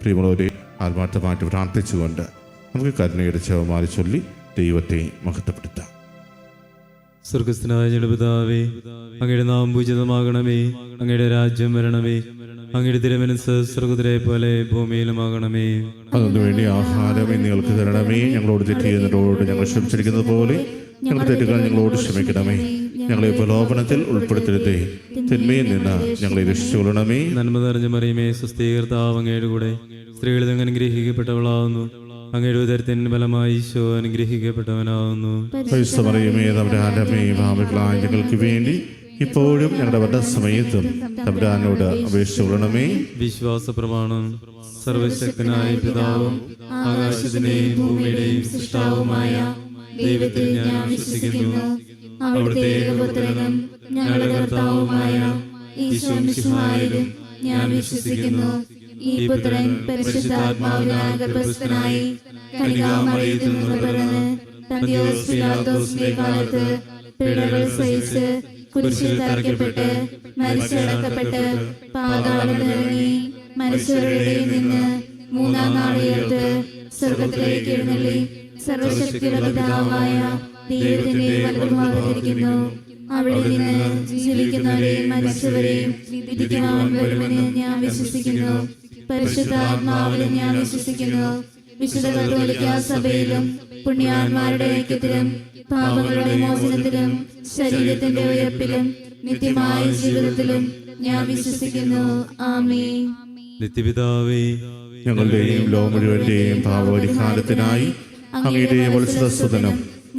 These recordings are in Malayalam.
പ്രിയമുള്ളവരെ ആത്മാർത്ഥമായിട്ട് പ്രാർത്ഥിച്ചുകൊണ്ട് നമുക്ക് കരുണയുടെ മാറി ചൊല്ലി ദൈവത്തെ മഹത്വപ്പെടുത്താം. സ്വർഗസ്ഥനായ ഞങ്ങളുടെ പിതാവേ അങ്ങയുടെ നാം പൂജിതമാകണമേ അങ്ങയുടെ രാജ്യം വരണമേ അങ്ങയുടെ തിരുമനസ് സ്വർഗത്തിലെ പോലെ ഭൂമിയിലുമാകണമേ. അതിനുവേണ്ടി ആഹാരം നിങ്ങൾക്ക് തരണമേ. ഞങ്ങളോട് തെറ്റ് ചെയ്യുന്നതോട് ഞങ്ങൾ ക്ഷമിച്ചിരിക്കുന്നത് പോലെ ഞങ്ങളുടെ തെറ്റുകൾ ഞങ്ങളോട് ക്ഷമിക്കണമേ. ഞങ്ങളെ പ്രലോഭനത്തിൽ ഉൾപ്പെടുത്തരുതേ. തിന്മയിൽ നിന്ന് ഞങ്ങളെ രക്ഷിച്ചുകൊള്ളണമേ. നന്മ നിറഞ്ഞ മറിയമേ സുസ്ഥീകർത്താവ് അങ്ങയുടെ കൂടെ സ്ത്രീകളിൽ അങ്ങ് അനുഗ്രഹിക്കപ്പെട്ടവളാവുന്നു. അങ്ങയുടെ ഉദരത്തിന് ഫലമായി ഈശോ അനുഗ്രഹിക്കപ്പെട്ടവനാവുന്നു. പരിസമറിയുമേ തമ്പുരാനമേ ഭാവികളായ ഞങ്ങൾക്ക് വേണ്ടി ഇപ്പോഴും ഞങ്ങളുടെ വധസമയത്തും തമ്പുരാനോട് അപേക്ഷിച്ചുകൊള്ളണമേ. വിശ്വാസ പ്രമാണം സർവശക്തനായ പിതാവും ആകാശത്തിന്റെയും ഭൂമിയുടെയും സൃഷ്ടാവുമായ ദൈവത്തിൽ ഞാൻ വിശ്വസിക്കുന്നു. അവിടുത്തെ ഏകപുത്രനും ഞങ്ങളുടെ കർത്താവുമായ ഈശോ മിശിഹായിലും ഞാൻ വിശ്വസിക്കുന്നു. ഈ പുത്രൻ പരിശുദ്ധാത്മാവിനാൽ ഗർഭസ്ഥനായി കനികാമറിയത്തിൽ നിന്ന് പിറന്ന് പിലാത്തോസിന്റെ കാലത്ത് പീഡകൾ സഹിച്ച് കുരിശിൽ തറയ്ക്കപ്പെട്ട് മരിച്ചടക്കപ്പെട്ട് പാതാളത്തിലിറങ്ങി മനുഷ്യരുടെ നിന്ന് മൂന്നാം നാൾ ഉയർത്ത് സ്വർഗത്തിലേക്ക് എഴുന്നള്ളി സർവശക്തിയുടെ പിതാവായ ദൈവത്തിന്റെ വലതുഭാഗത്തിരിക്കുന്നു അവിടെ നിന്ന് ജീവിക്കുന്നവരെയും മരിച്ചവരെയും വിധിക്കുവാൻ വരുമെന്ന് ഞാൻ വിശ്വസിക്കുന്നു. പരിശുദ്ധാത്മാവിലും ഞാൻ വിശ്വസിക്കുന്നു. വിശുദ്ധ കത്തോലിക്ക സഭയിലും പുണ്യാന്മാരുടെ ഐക്യത്തിലും പാപങ്ങളുടെ മോചനത്തിലും ശരീരത്തിന്റെ ഉയർപ്പിലും നിത്യമായ ജീവിതത്തിലും ഞാൻ വിശ്വസിക്കുന്നു. ആമേ നിത്യപിതാവേ ഞങ്ങളുടെയും ലോമുഴുവന്റെയും ഭാവപരിഹാരത്തിനായി അങ്ങയുടെ വത്സരസുതനും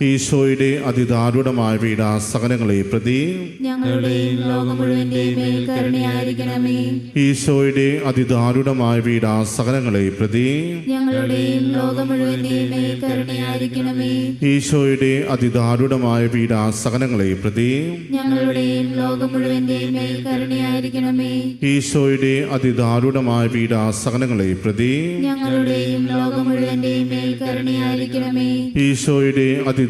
ഈശോയുടെ അതിദാരുണമായ പീഡാസകനങ്ങളെ പ്രതി ഈശോയുടെ അതിദാരുണമായ പീഡാസകനങ്ങളെ പ്രതി ഈശോയുടെ അതിദാരുണമായ പീഡാസകനങ്ങളെ പ്രതി ഈശോയുടെ അതിദാരുണമായ പീഡാസകനങ്ങളെ പ്രതി ഈശോയുടെ ലോകം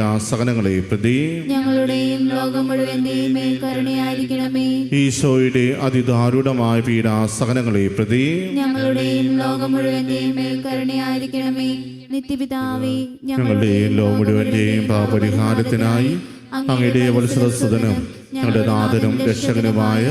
പീഡാസകനങ്ങളെ പ്രതി. ഞങ്ങളുടെയും ലോകം മുഴുവൻ കരുണയായിരിക്കണമേ. ഈശോയുടെ അതിദാരുണമായ പീഡാസകനങ്ങളെ പ്രതി. ഞങ്ങളുടെയും ലോകം മുഴുവൻ കരുണയായിരിക്കണമേ. നിത്യപിതാവേ ഞങ്ങളുടെയും ലോകം മുഴുവന്റെയും പാപരിഹാരത്തിനായി അങ്ങയുടെ വത്സരസുതനും ഞങ്ങളുടെ നാഥനും രക്ഷകനുമായ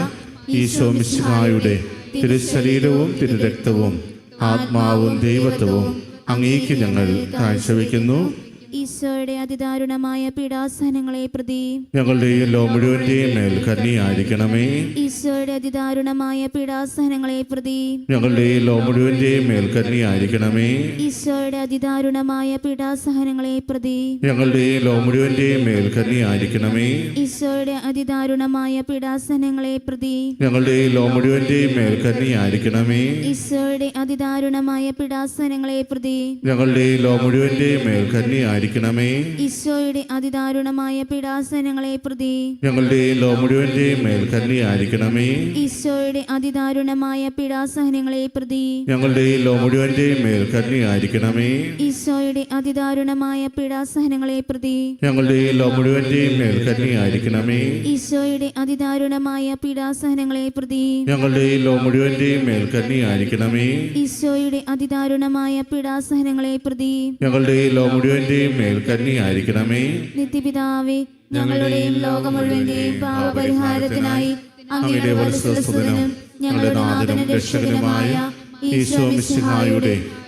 ഈശോ മിശിഹായുടെ തിരുശരീരവും തിരുരക്തവും ആത്മാവും ദൈവത്വവും അങ്ങേക്ക് ഞങ്ങൾ കാഴ്ചവെക്കുന്നു. ഈശോയുടെ അതിദാരുണമായ പീഡാസനങ്ങളെ പ്രതി ഞങ്ങളുടെ ലോ മുഴുവന്റെയും മേൽ കന്നിയായിരിക്കണമേ ഈശോയുടെ അതിദാരുണമായ പീഡാസനങ്ങളെ പ്രതി ഞങ്ങളുടെ ലോ മുഴുവന്റെയും മേൽ കന്നിയായിരിക്കണമേ ഈശോയുടെ അതിദാരുണമായ പീഡാസഹനങ്ങളെ പ്രതി ഞങ്ങളുടെ ലോ മുഴുവന്റെയും മേൽ കന്നിയായിരിക്കണമേ ഈശോയുടെ അതിദാരുണമായ പീഡാസനങ്ങളെ പ്രതി ഞങ്ങളുടെ ലോ മുഴുവന്റെയും മേൽ കന്നിയായിരിക്കണമേ ഈശോയുടെ അതിദാരുണമായ പീഡാസനങ്ങളെ പ്രതി ഞങ്ങളുടെ ലോ മുഴുവന്റെയും മേൽ കന്നിയായിരിക്കണമേ ഈശോയുടെ അതിദാരുണമായ പീഡാസനങ്ങളെ പ്രതി ഞങ്ങളുടെ ലോ മുഴുവന്റെയും മേൽ ഈശോയുടെ അതിദാരുണമായ പീഡാസഹനങ്ങളെ പ്രതി ഞങ്ങളുടെ ലോ മുഴുവന്റെയും മേൽ കന്നിയായിരിക്കണമേ ഈശോയുടെ അതിദാരുണമായ പീഡാസഹനങ്ങളെ പ്രതി ഞങ്ങളുടെ എല്ലാ മുഴുവന്റെയും മേൽ കന്നിയായിരിക്കണമേ ഈശോയുടെ അതിദാരുണമായ പീഡാസഹനങ്ങളെ പ്രതി ഞങ്ങളുടെ എല്ലാ മുഴുവന്റെയും മേൽ കന്നിയായിരിക്കണമേ ഈശോയുടെ അതിദാരുണമായ പീഡാസഹനങ്ങളെ പ്രതി ഞങ്ങളുടെ എല്ലാ മുഴുവന്റെയും മേൽ കന്നിയായിരിക്കണമേ നിത്യപിതാവേ ഞങ്ങളുടെയും ലോകം മുഴുവന്റെയും പാപപരിഹാരത്തിനായി അങ്ങയുടെ ഞങ്ങളുടെ നാഥനും രക്ഷകനുമായ ഈശോ മിശിഹായുടെ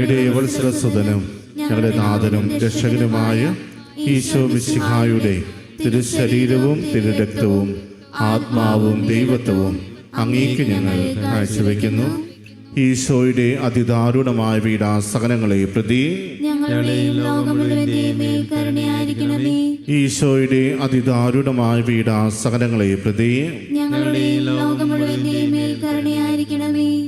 അങ്ങയുടെ വത്സരസുതനും ഞങ്ങളുടെ നാഥനും രക്ഷകനുമായ ഈശോ മിശിഹായുടെ തിരുശരീരവും തിരുരക്തവും ആത്മാവും ദൈവത്വവും അങ്ങേക്ക് ഞങ്ങൾ കാഴ്ചവെക്കുന്നു. ഈശോയുടെ അതിദാരുണമായ പീഡാസകനങ്ങളെ പ്രതി ഈശോയുടെ അതിദാരുണമായ പീഡാസകനങ്ങളെ പ്രതി ഞങ്ങളുടെ ലോകം മുഴുവൻ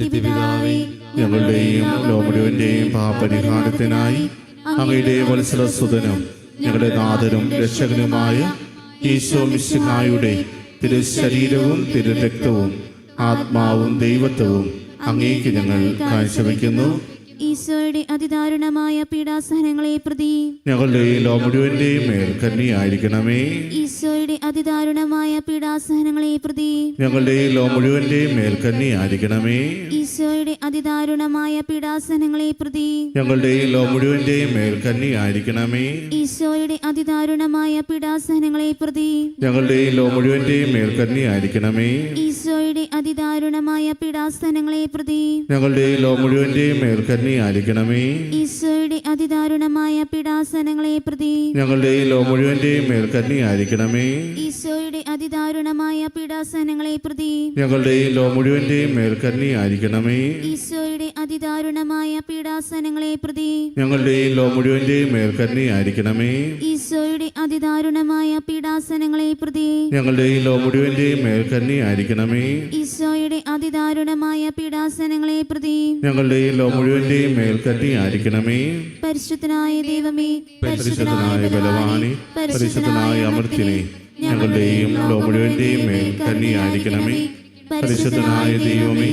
നിത്യപിതാവേ ഞങ്ങളുടെയും ലോമുഴുവന്റെയും പാപരിഹാരത്തിനായി അങ്ങയുടെ വത്സലസുതനും ഞങ്ങളുടെ നാഥനും രക്ഷകനുമായ ഈശോ മിശിഹായുടെ തിരുശരീരവും തിരുരക്തവും ആത്മാവും ദൈവത്വവും അങ്ങേക്ക് ഞങ്ങൾ കാഴ്ചവെക്കുന്നു. ഈശോയുടെ അതിദാരുണമായ പീഡാസഹനങ്ങളെ പ്രതി ഞങ്ങളുടെ ലോ മുഴുവന്റെയും മേൽ കന്നിയായിരിക്കണമേ ഈശോയുടെ അതിദാരുണമായ പീഡാസഹനങ്ങളെ പ്രതി ഞങ്ങളുടെ ലോ മുഴുവന്റെയും മേൽ കന്നിയായിരിക്കണമേ ഈശോയുടെ അതിദാരുണമായ പീഡാസഹനങ്ങളെ പ്രതി ഞങ്ങളുടെ ലോ മുഴുവന്റെയും മേൽ കന്നിയായിരിക്കണമേ ഈശോയുടെ അതിദാരുണമായ പീഡാസഹനങ്ങളെ പ്രതി ഞങ്ങളുടെ ലോ മുഴുവന്റെയും മേൽ കന്നിയായിരിക്കണമേ ഈശോയുടെ അതിദാരുണമായ പീഡാസഹനങ്ങളെ പ്രതി ഞങ്ങളുടെ ലോ മുഴുവന്റെയും മേൽ കന്നിയായിരിക്കണമേ ഈശോയുടെ അതിദാരുണമായ പീഡാസനങ്ങളെ പ്രതി ഞങ്ങളുടെ ലോ മുഴുവന്റെയും മേൽ ആയിരിക്കണമേ. ഈശോയുടെ അതിദാരുണമായ പീഡാസനങ്ങളെ പ്രതി ഞങ്ങളുടെ ലോ മുഴുവന്റെയും ആയിരിക്കണമേ. കന്നിയായിരിക്കണമേ ഈശോയുടെ അതിദാരുണമായ പീഡാസനങ്ങളെ പ്രതി ഞങ്ങളുടെ ലോ മുഴുവന്റെയും മേൽ ആയിരിക്കണമേ ഈശോയുടെ അതിദാരുണമായ പീഡാസനങ്ങളെ പ്രതി ഞങ്ങളുടെ ലോ മുഴുവന്റെയും മേൽ ആയിരിക്കണമേ ഈശോയുടെ അതിദാരുണമായ പീഡാസനങ്ങളെ പ്രതി ഞങ്ങളുടെ ലോ മുഴുവന്റെയും മേൽ ആയിരിക്കണമേ പരിശുദ്ധനായ ദൈവമേ പരിശുദ്ധനായ ബലവാനെ പരിശുദ്ധനായ അമൃത്തിനെ ഞങ്ങളുടെയും ലോ മുഴുവന്റെയും മേൽ കന്നിയായിരിക്കണമേ പരിശുദ്ധനായ ദൈവമേ